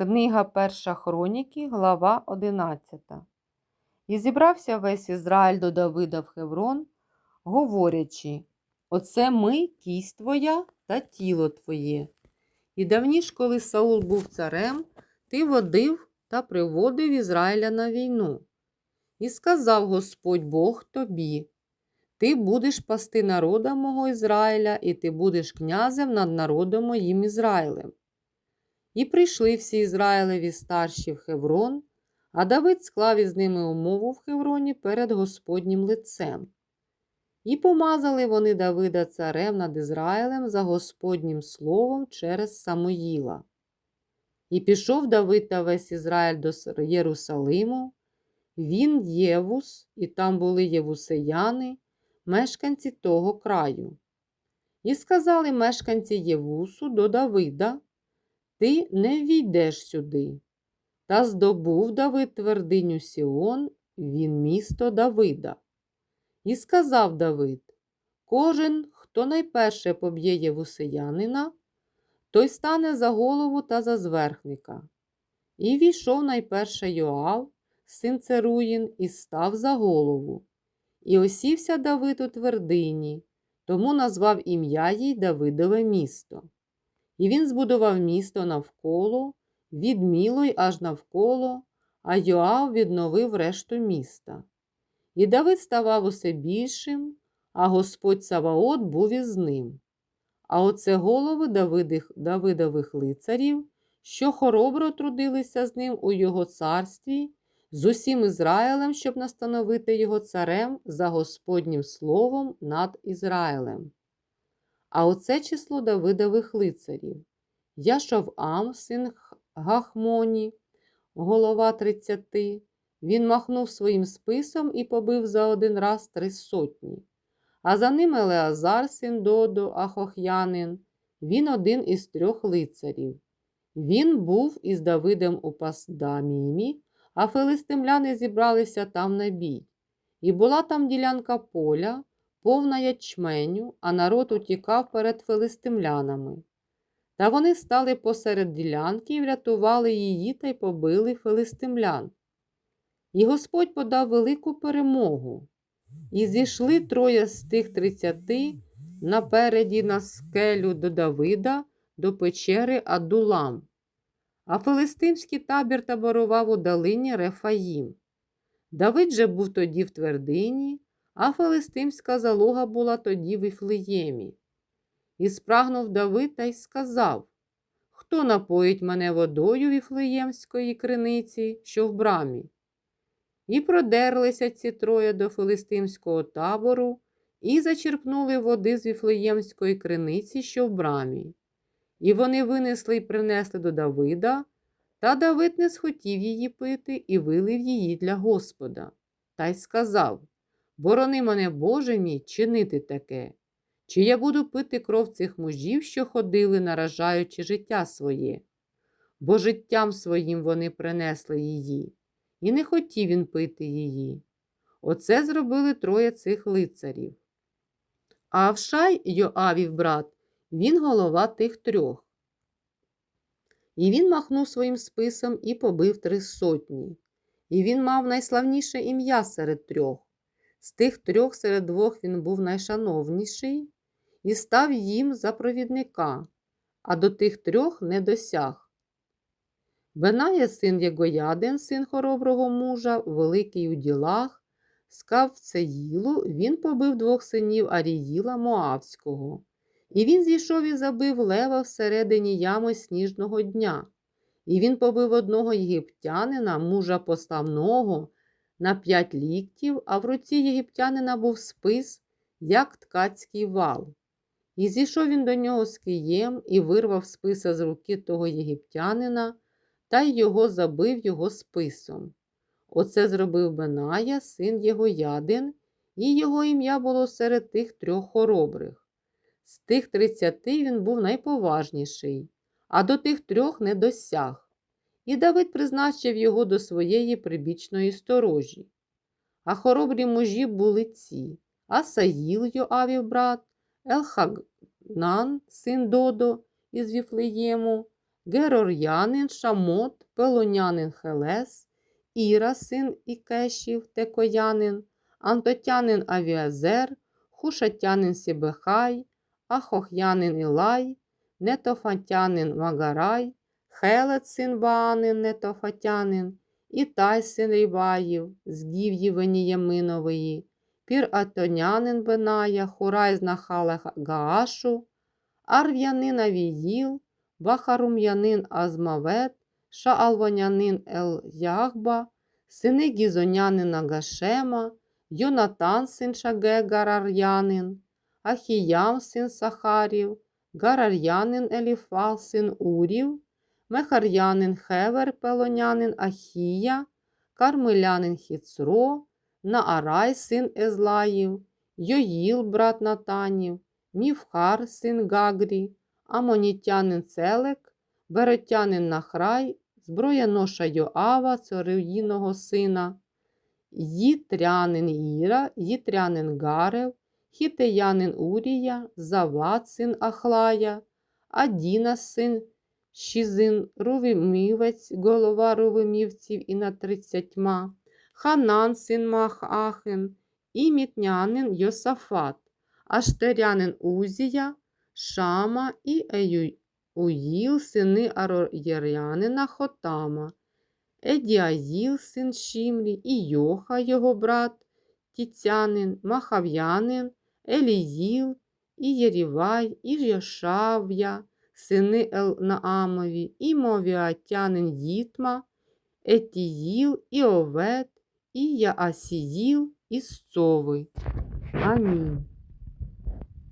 Книга Перша Хроніки, глава 11. І зібрався весь Ізраїль до Давида в Хеврон, говорячи: Оце ми, кість твоя та тіло твоє. І давніш, коли Саул був царем, ти водив та приводив Ізраїля на війну. І сказав Господь Бог тобі: Ти будеш пасти народа мого Ізраїля, і ти будеш князем над народом моїм Ізраїлем. І прийшли всі Ізраїлеві старші в Хеврон, а Давид склав із ними умову в Хевроні перед Господнім лицем. І помазали вони Давида царем над Ізраїлем за Господнім словом через Самуїла. І пішов Давид та весь Ізраїль до Єрусалиму, він Євус, і там були євусеяни, мешканці того краю. І сказали мешканці Євусу до Давида, ти не війдеш сюди. Та здобув Давид твердиню Сіон, він місто Давида. І сказав Давид: Кожен, хто найперше поб'є євусеянина, той стане за голову та за зверхника. І війшов найперше Йоав, син Церуїн, і став за голову. І осівся Давид у твердині, тому назвав ім'я їй Давидове місто. І він збудував місто навколо, від Мілой аж навколо, а Йоав відновив решту міста. І Давид ставав усе більшим, а Господь Саваот був із ним. А оце голови Давидих, Давидових лицарів, що хоробро трудилися з ним у його царстві, з усім Ізраїлем, щоб настановити його царем за Господнім словом над Ізраїлем. А оце число Давидових лицарів. Яшовам, син Гахмоні, голова тридцяти. Він махнув своїм списом і побив за один раз три сотні. А за ним Елеазар, син Додо, Ахох'янин, він один із трьох лицарів. Він був із Давидом у Пасдамімі, а филистимляни зібралися там на бій. І була там ділянка поля, повна ячменю, а народ утікав перед филистимлянами. Та вони стали посеред ділянки і врятували її та й побили филистимлян. І Господь подав велику перемогу. І зійшли троє з тих тридцяти напереді на скелю до Давида, до печери Адулам. А филистимський табір таборував у долині Рефаїм. Давид же був тоді в твердині, а филистимська залога була тоді в Іфлеємі. І спрагнув Давид й сказав Хто напоїть мене водою віфлеємської криниці, що в брамі? І продерлися ці троє до филистимського табору, і зачерпнули води з віфлеємської криниці, що в брамі. І вони винесли й принесли до Давида, та Давид не схотів її пити і вилив її для Господа, та й сказав Борони мене, Боже мій, чинити таке. Чи я буду пити кров цих мужів, що ходили, наражаючи життя своє? Бо життям своїм вони принесли її, і не хотів він пити її. Оце зробили троє цих лицарів. А Авшай, Йоавів брат, він голова тих трьох. І він махнув своїм списом і побив три сотні. І він мав найславніше ім'я серед трьох. З тих трьох серед двох він був найшановніший і став їм за провідника, а до тих трьох не досяг. Беная, син Єгоядин, син хороброго мужа, великий у ділах, скав Цеїлу, він побив двох синів Аріїла Моавського, і він зійшов і забив лева всередині ями сніжного дня. І він побив одного єгиптянина, мужа поставного, на п'ять ліктів, а в руці єгиптянина був спис, як ткацький вал. І зійшов він до нього з києм і вирвав списа з руки того єгиптянина, та й його забив його списом. Оце зробив Беная, син його ядин, і його ім'я було серед тих трьох хоробрих. З тих тридцяти він був найповажніший, а до тих трьох не досяг. І Давид призначив його до своєї прибічної сторожі. А хоробрі мужі були ці Асаїл, Йоавів брат, Елхагнан, син Додо із Віфлеєму, Герор'янин, Шамот, Пелонянин Хелес, Іра, син Ікешів, Текоянин, Антотянин Авіазер, Хушатянин Сібехай, Ахох'янин Ілай, Нетофатянин Магарай, Хелет син Баанин Нетофатянин, Ітай син Рібаїв, з Гів'ї Веніяминової, Пір-Атонянин Беная, Хурай з Нахала Гаашу, Арв'янин Авіїл, Бахарум'янин Азмавет, Шаалвонянин Ел-Ягба, сини Гізонянина Гашема, Йонатан син Шаге Гарар'янин, Ахіям син Сахарів, Гарар'янин Еліфал син Урів, Мехар'янин Хевер Пелонянин Ахія, Кармилянин Хіцро, Наарай син Езлаїв, Йоїл брат Натанів, Мівхар син Гагрі, Амонітянин Целек, Беретянин Нахрай, зброяноша Йоава, Цоруїного сина, Їтрянин Іра, Їтрянин Гарев, Хітеянин Урія, Зават син Ахлая, Адіна син Шізин, Рувимівець, голова Рувимівців і над тридцятьма, Ханан син Махахин, і мітнянин Йосафат, Аштерянин Узія, Шама і Еюїл, сини Ароєрянина Хотама, Едіаїл, син Шімрі, і Йоха, його брат, Тіцянин, Махав'янин, Еліїл, і Єрівай, і Йошав'я, сини Елнаамові, і Мовіатянин Їтма, Етіїл, і Овет, і Яасіїл і Цови. Амінь.